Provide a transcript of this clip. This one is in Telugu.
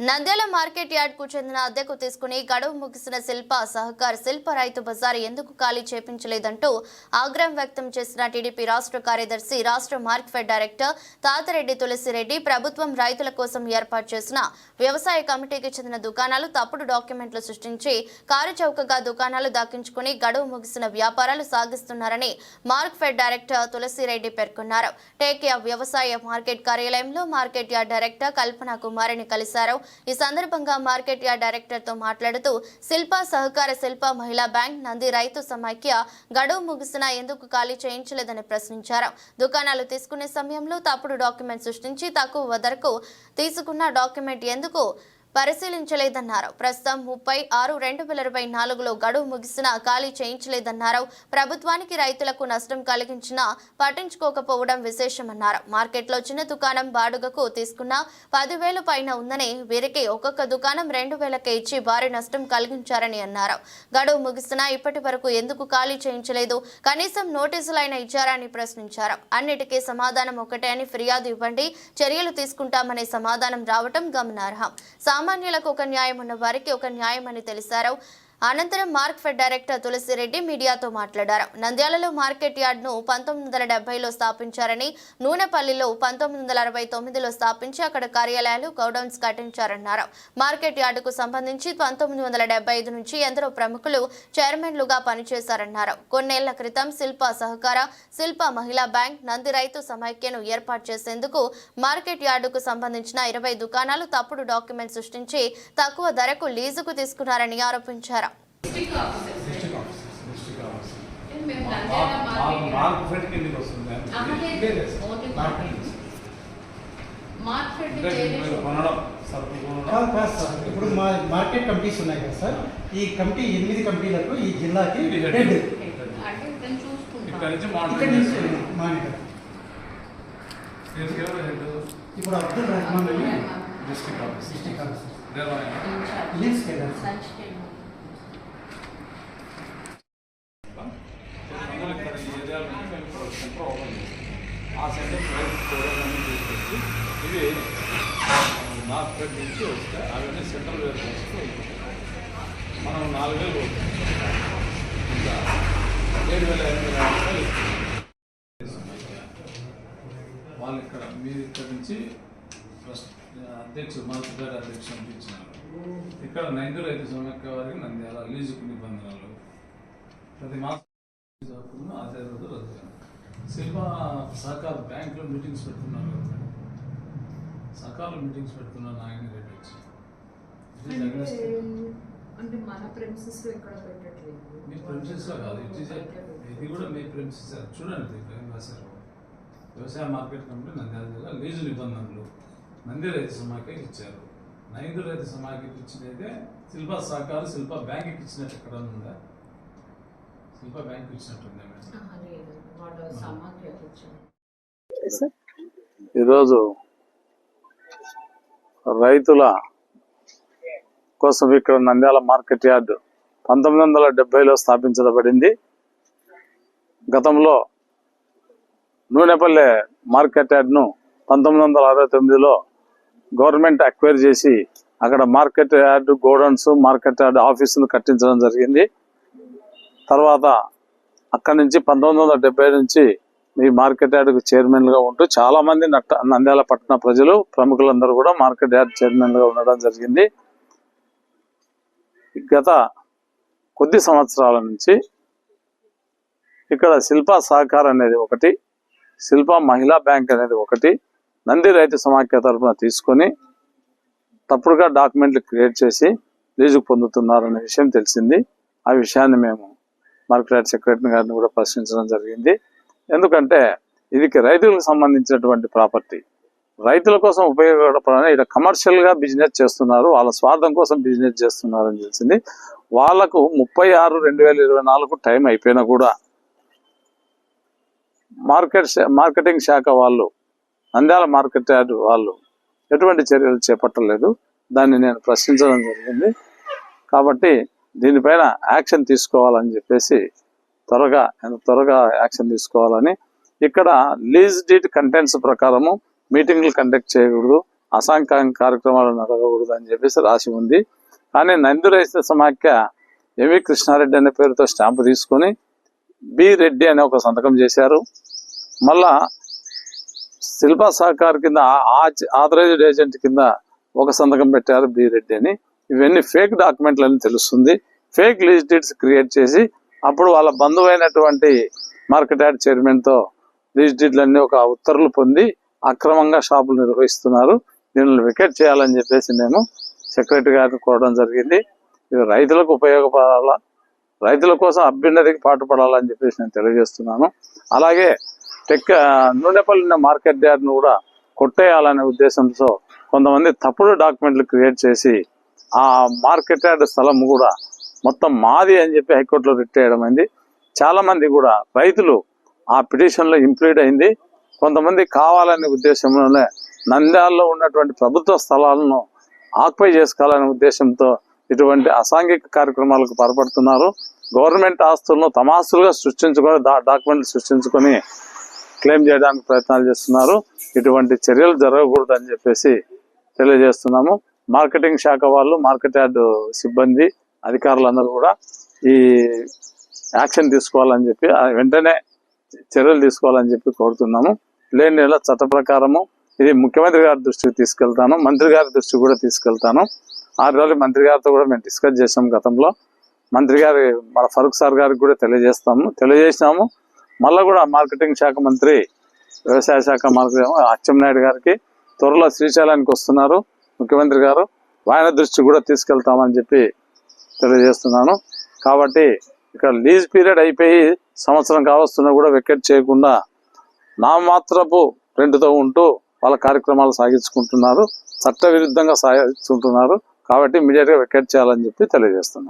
నంద్యాల మార్కెట్ యార్డ్కు చెందిన అద్దెకు తీసుకుని గడువు ముగిసిన శిల్ప సహకార్ శిల్ప రైతు బజార్ ఎందుకు ఖాళీ చేపించలేదంటూ ఆగ్రహం వ్యక్తం చేసిన టీడీపీ రాష్ట్ర కార్యదర్శి రాష్ట్ర మార్కెట్ డైరెక్టర్ తాతరెడ్డి తులసిరెడ్డి ప్రభుత్వం రైతుల కోసం ఏర్పాటు చేసిన వ్యవసాయ కమిటీకి చెందిన దుకాణాలు తప్పుడు డాక్యుమెంట్లు సృష్టించి కారుచౌకగా దుకాణాలు దాకించుకుని గడువు ముగిసిన వ్యాపారాలు సాగిస్తున్నారని మార్కెట్ డైరెక్టర్ తులసిరెడ్డి పేర్కొన్నారు. టేకియా వ్యవసాయ మార్కెట్ కార్యాలయంలో మార్కెట్ యార్డ్ డైరెక్టర్ కల్పన కుమారిని కలిశారు. ఈ సందర్భంగా మార్కెట్ యార్డ్ డైరెక్టర్తో మాట్లాడుతూ శిల్ప సహకార శిల్ప మహిళా బ్యాంక్ నంది రైతు సమాఖ్య గడువు ముగిసినా ఎందుకు ఖాళీ చేయించలేదని ప్రశ్నించారు. దుకాణాలు తీసుకునే సమయంలో తప్పుడు డాక్యుమెంట్ సృష్టించి తక్కువ ధరకు తీసుకున్న డాక్యుమెంట్ ఎందుకు పరిశీలించలేదన్నారు. ప్రస్తుతం ముప్పై ఆరు రెండు వేల ఇరవై నాలుగులో గడువు ముగిసినా ఖాళీ చేయించలేదన్నారు. ప్రభుత్వానికి రైతులకు నష్టం కలిగించినా పట్టించుకోకపోవడం విశేషమన్నారు. మార్కెట్లో చిన్న దుకాణం బాడుగకు తీసుకున్న పదివేలు పైన ఉందని వీరికి ఒక్కొక్క దుకాణం రెండు వేలకే ఇచ్చి భారీ నష్టం కలిగించారని అన్నారు. గడువు ముగిసినా ఇప్పటి వరకు ఎందుకు ఖాళీ చేయించలేదు? కనీసం నోటీసులైనా ఇచ్చారని ప్రశ్నించారు. అన్నిటికీ సమాధానం ఒకటే అని ఫిర్యాదు ఇవ్వండి చర్యలు తీసుకుంటామనే సమాధానం రావటం గమనార్హం. సామాన్యులకు ఒక న్యాయం ఉన్న వారికి ఒక న్యాయం అని తెలిసారు అనంతరం మార్కెట్ డైరెక్టర్ తులసిరెడ్డి మీడియాతో మాట్లాడారు. నంద్యాలలో మార్కెట్ యార్డ్ను పంతొమ్మిది వందల డెబ్బైలో స్థాపించారని నూనెపల్లిలో పంతొమ్మిది వందల అరవై తొమ్మిదిలో స్థాపించి అక్కడ కార్యాలయాలు గౌడౌన్స్ కట్టించారన్నారు. మార్కెట్ యార్డుకు సంబంధించి పంతొమ్మిది వందల డెబ్బై ఐదు నుంచి ఎందరో ప్రముఖులు చైర్మన్లుగా పనిచేశారన్నారు. కొన్నేళ్ళ క్రితం శిల్ప సహకార శిల్ప మహిళా బ్యాంక్ నంది రైతు సమైక్యను ఏర్పాటు చేసేందుకు మార్కెట్ యార్డుకు సంబంధించిన ఇరవై దుకాణాలు తప్పుడు డాక్యుమెంట్ సృష్టించి తక్కువ ధరకు లీజుకు తీసుకున్నారని ఆరోపించారు. ఇప్పుడు మా మార్కెట్ కమిటీస్ ఉన్నాయి కదా సార్. ఈ కమిటీ ఎనిమిది కమిటీలకు ఈ జిల్లాకి హెడ్. మానిటర్ ఇప్పుడు అబ్దుల్ రహమాన్ అని డిస్ట్రిక్ట్ ఆఫీస్ డిస్ట్రిక్ట్ ఆఫీసర్ దేవాలయం ఇన్ఛార్జ్. లీవ్స్కి వెళ్ళారు సార్ సంచికెళ్ళి. అందులో ఇక్కడ ఈ ఏరియాలో నుంచి మేము ఇక్కడ ఒక సెంటర్ ఓపెన్ చేస్తాం తీసుకొచ్చి ఇది నార్త్ సైడ్ నుంచి వస్తే అవన్నీ సెంట్రల్ వేర్ మనం నాలుగు వేలు ఇంకా ఏడు వేల ఎనిమిది వేల రూపాయలు వాళ్ళు ఇక్కడ మీరు ఇక్కడ నుంచి ఫస్ట్ అధ్యక్షుడు మార్కెట్ అధ్యక్షుడు పంపించినారు ఇక్కడ నైన్త్ రైతు సమైక్య వారికి నంద్యాల లీజుకు నిబంధనలు. ప్రతి మాసం అదే రోజు శిల్ప సహకార బ్యాంకులో మీటింగ్స్ పెడుతున్నారు. సహకారంలో మీటింగ్స్ పెడుతున్నారు నాయన రెడ్డి వచ్చి. It is against- అంటే అంటే మన ప్రెమిసెస్లో ఎక్కడ పెట్టట్లేదు? మీ ప్రెమిసెస్లో కాదు. ఇట్ ఈస్ ఇది కూడా మీ ప్రెమిసెస్ చూడండి ఏం రాశారు వ్యవసాయ మార్కెట్ కమిటీ నంద్యాల జిల్లా లీజు నిబంధనలు. నంది రైతు సమాఖ్యకి ఇచ్చారు. నైన్త్ రైతు సమాఖ్యకి ఇచ్చినైతే శిల్ప సహకారం శిల్ప బ్యాంక్కి ఇచ్చినట్టు ఎక్కడ ఉందా? శిల్ప బ్యాంక్ ఇచ్చినట్టుందా మేడం? ఈరోజు రైతుల కోసం ఇక్కడ నంద్యాల మార్కెట్ యార్డ్ పంతొమ్మిది వందల డెబ్బైలో స్థాపించబడింది. గతంలో నూనెపల్లె మార్కెట్ యార్డ్ను పంతొమ్మిది వందల అరవై తొమ్మిదిలో గవర్నమెంట్ అక్వైర్ చేసి అక్కడ market yard godowns market yard ఆఫీసును కట్టించడం జరిగింది. తర్వాత అక్కడి నుంచి పంతొమ్మిది వందల నుంచి మీ మార్కెట్ యార్డ్కు చైర్మన్గా ఉంటూ చాలా మంది నట్ట నంద్యాల పట్టణ ప్రజలు ప్రముఖులందరూ కూడా మార్కెట్ యార్డ్ చైర్మన్గా ఉండడం జరిగింది. గత కొద్ది సంవత్సరాల నుంచి ఇక్కడ శిల్ప సహకార్ అనేది ఒకటి శిల్ప మహిళా బ్యాంక్ అనేది ఒకటి నంది రైతు సమాఖ్య తరఫున తీసుకొని తప్పుడుగా డాక్యుమెంట్లు క్రియేట్ చేసి లీజు పొందుతున్నారనే విషయం తెలిసింది. ఆ విషయాన్ని మేము మార్కెట్ యార్డ్ సెక్రటరీ గారిని కూడా ప్రశ్నించడం జరిగింది. ఎందుకంటే ఇది రైతులకు సంబంధించినటువంటి ప్రాపర్టీ. రైతుల కోసం ఉపయోగపడాలని ఇక్కడ కమర్షియల్గా బిజినెస్ చేస్తున్నారు. వాళ్ళ స్వార్థం కోసం బిజినెస్ చేస్తున్నారు అని తెలిసింది. వాళ్ళకు ముప్పై ఆరు రెండు వేల ఇరవై నాలుగు టైం అయిపోయినా కూడా మార్కెట్ శా- మార్కెటింగ్ శాఖ వాళ్ళు నంద్యాల మార్కెట్ యార్డ్ వాళ్ళు ఎటువంటి చర్యలు చేపట్టలేదు. దాన్ని నేను ప్రశ్నించడం జరిగింది. కాబట్టి దీనిపైన యాక్షన్ తీసుకోవాలని చెప్పేసి త్వరగా ఎంత త్వరగా యాక్షన్ తీసుకోవాలని ఇక్కడ లీజ్ డీట్ కంటెంట్స్ ప్రకారము మీటింగ్లు కండక్ట్ చేయకూడదు అసాంఘిక కార్యక్రమాలు నడవకూడదు అని చెప్పేసి రాసి ఉంది. కానీ నంది సమాఖ్య ఎంవి కృష్ణారెడ్డి అనే పేరుతో స్టాంపు తీసుకొని బి రెడ్డి అనే ఒక సంతకం చేశారు. మళ్ళా శిల్పా సహకార్ కింద ఆథరైజ్డ్ ఏజెంట్ కింద ఒక సంతకం పెట్టారు బి రెడ్డి అని. ఇవన్నీ ఫేక్ డాక్యుమెంట్లు అని తెలుస్తుంది. ఫేక్ లీజ్ డీడ్స్ క్రియేట్ చేసి అప్పుడు వాళ్ళ బంధువైనటువంటి మార్కెట్ యార్డ్ చైర్మన్తో తో లీజ్ ఒక ఉత్తర్వులు పొంది అక్రమంగా షాపులు నిర్వహిస్తున్నారు. దీనిని వికెట్ చేయాలని చెప్పేసి మేము సెక్రటరీ గారిని కోరడం జరిగింది. ఇది రైతులకు ఉపయోగపడాలా? రైతుల కోసం అభ్యున్నతికి పాటుపడాలని చెప్పేసి నేను తెలియజేస్తున్నాను. అలాగే టెక్ నూనెపల్లి మార్కెట్ యార్డ్ను కూడా కొట్టేయాలనే ఉద్దేశంతో కొంతమంది తప్పుడు డాక్యుమెంట్లు క్రియేట్ చేసి ఆ మార్కెట్ యార్డ్ స్థలం కూడా మొత్తం మాది అని చెప్పి హైకోర్టులో రిట్ చేయడం అయింది. కూడా రైతులు ఆ పిటిషన్లో ఇంప్లీడ్ అయింది. కొంతమంది కావాలనే ఉద్దేశంలోనే నంద్యాలలో ఉన్నటువంటి ప్రభుత్వ స్థలాలను ఆక్యుపై చేసుకోవాలనే ఉద్దేశంతో ఇటువంటి అసాంఘిక కార్యక్రమాలకు పాల్పడుతున్నారు. గవర్నమెంట్ ఆస్తులను తమ ఆస్తులుగా సృష్టించుకొని డాక్యుమెంట్లు సృష్టించుకొని క్లెయిమ్ చేయడానికి ప్రయత్నాలు చేస్తున్నారు. ఇటువంటి చర్యలు జరగకూడదు అని చెప్పేసి తెలియజేస్తున్నాము. మార్కెటింగ్ శాఖ వాళ్ళు మార్కెట్ యార్డ్ సిబ్బంది అధికారులందరూ కూడా ఈ యాక్షన్ తీసుకోవాలని చెప్పి వెంటనే చర్యలు తీసుకోవాలని చెప్పి కోరుతున్నాము. లేని నెల చట్ట ప్రకారము ఇది ముఖ్యమంత్రి గారి దృష్టికి తీసుకెళ్తాను మంత్రి గారి దృష్టికి కూడా తీసుకెళ్తాను. ఆరు రోజులు మంత్రి గారితో కూడా మేము డిస్కస్ చేసాం గతంలో. మంత్రి గారి మన ఫరూక్ సార్ గారికి కూడా తెలియజేస్తాము. తెలియజేసినాము. మళ్ళీ కూడా మార్కెటింగ్ శాఖ మంత్రి వ్యవసాయ శాఖ మంత్రి అచ్చెన్నాయుడు గారికి త్వరలో శ్రీశైలానికి వస్తున్నారు. ముఖ్యమంత్రి గారు ఆయన దృష్టి కూడా తీసుకెళ్తామని చెప్పి తెలియజేస్తున్నాను. కాబట్టి ఇక్కడ లీజ్ పీరియడ్ అయిపోయి సంవత్సరం కావస్తున్నా కూడా వెకెట్ చేయకుండా నామాత్రపు రెంట్తో ఉంటూ వాళ్ళ కార్యక్రమాలు సాగించుకుంటున్నారు. చట్ట విరుద్ధంగా సాగించుకుంటున్నారు. కాబట్టి ఇమీడియట్గా వెకెట్ చేయాలని చెప్పి తెలియజేస్తున్నాను.